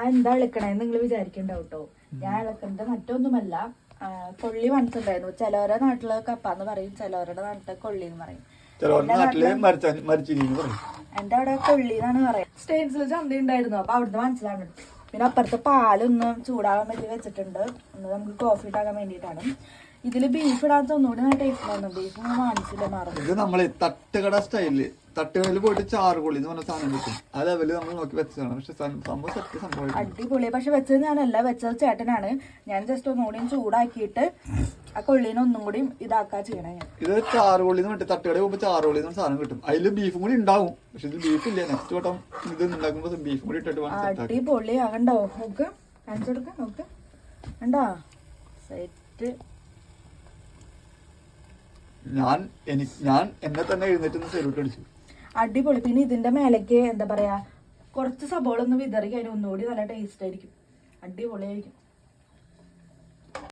ഞാൻ എന്താ വിളിക്കണേന്ന് നിങ്ങൾ വിചാരിക്കണ്ടാവും കേട്ടോ ഞാൻ വിളിക്കുന്നത് മറ്റൊന്നുമല്ല കൊള്ളി മനസ്സിലായിരുന്നു ചിലവരുടെ നാട്ടിൽ കപ്പാന്ന് പറയും ചിലവരുടെ നാട്ടിൽ കൊള്ളി എന്ന് പറയും. ചിലവരുടെ നാട്ടിൽ മരിച്ച മരിച്ചിരി എന്ന് പറയും. എന്റെ അവിടെ കൊള്ളി എന്നാണ് പറയാം. സ്റ്റേൻസിൽ ചന്ത ഉണ്ടായിരുന്നു അപ്പൊ അവിടുന്ന് മനസ്സിലാണ് പിന്നെ അപ്പുറത്ത് പാലൊന്ന് ചൂടാകാൻ വേണ്ടി വെച്ചിട്ടുണ്ട്. നമുക്ക് കോഫി ഉണ്ടാക്കാൻ വേണ്ടിയിട്ടാണ്. ഇതിൽ ബീഫ് ഇടാത്ത ഒന്നുകൂടി നല്ല ടേസ്റ്റ് ആയിരുന്നു ബീഫ് വാങ്ങിച്ചില്ല മാറും ഇത് നമ്മൾ തട്ടുകട സ്റ്റൈലിൽ തട്ടുകടയിൽ പോയിട്ട് ചാറുകൊള്ളി എന്ന് പറഞ്ഞ സാധനം കിട്ടും. ആ ലെവലിൽ നമ്മൾ നോക്കി വെച്ചതാണ്. പക്ഷെ സംഭവം സത്യ സംഭവം അടിപൊളി. പക്ഷെ വെച്ചത് ഞാനല്ല. വെച്ചത് ചേട്ടനാണ്. ഞാൻ ജസ്റ്റ് ഒന്നുകൂടി ചൂടാക്കിയിട്ട് ആ കൊള്ളീനെ ഒന്നും കൂടി ഇതാക്കാ ചെയ്യണേ ഞാൻ. ഇത് ചാറുകൊള്ളി എന്ന് പറഞ്ഞിട്ട് തട്ടുകടയിൽ പോകുമ്പോൾ ചാറുകൊള്ളി എന്ന് സാധനം കിട്ടും. അതിൽ ബീഫും കൂടി ഉണ്ടാവും. പക്ഷെ ഇത് ബീഫ് ഇല്ല. നെക്സ്റ്റ് വട്ടം ഇത് ഉണ്ടാക്കുമ്പോൾ ബീഫും കൂടി ഇട്ടിട്ട് വേണം അടിപൊളി. ആകണ്ടോ? നോക്ക്. കാണിച്ചു കൊടുക്ക. നോക്ക്. കണ്ടോ? സെറ്റ് ഞാൻ എനിക്ക് ഞാൻ എന്നെ തന്നെ എഴുന്നേറ്റ് സെലൂട്ട് അടിച്ചു. അടിപൊളി. പിന്നെ ഇതിന്റെ മേലേക്ക് എന്താ പറയാ കുറച്ച് സബോള ഒന്ന് വിതറി കഴിഞ്ഞാൽ ഒന്നുകൂടി നല്ല ടേസ്റ്റ് ആയിരിക്കും. അടിപൊളിയായിരിക്കും.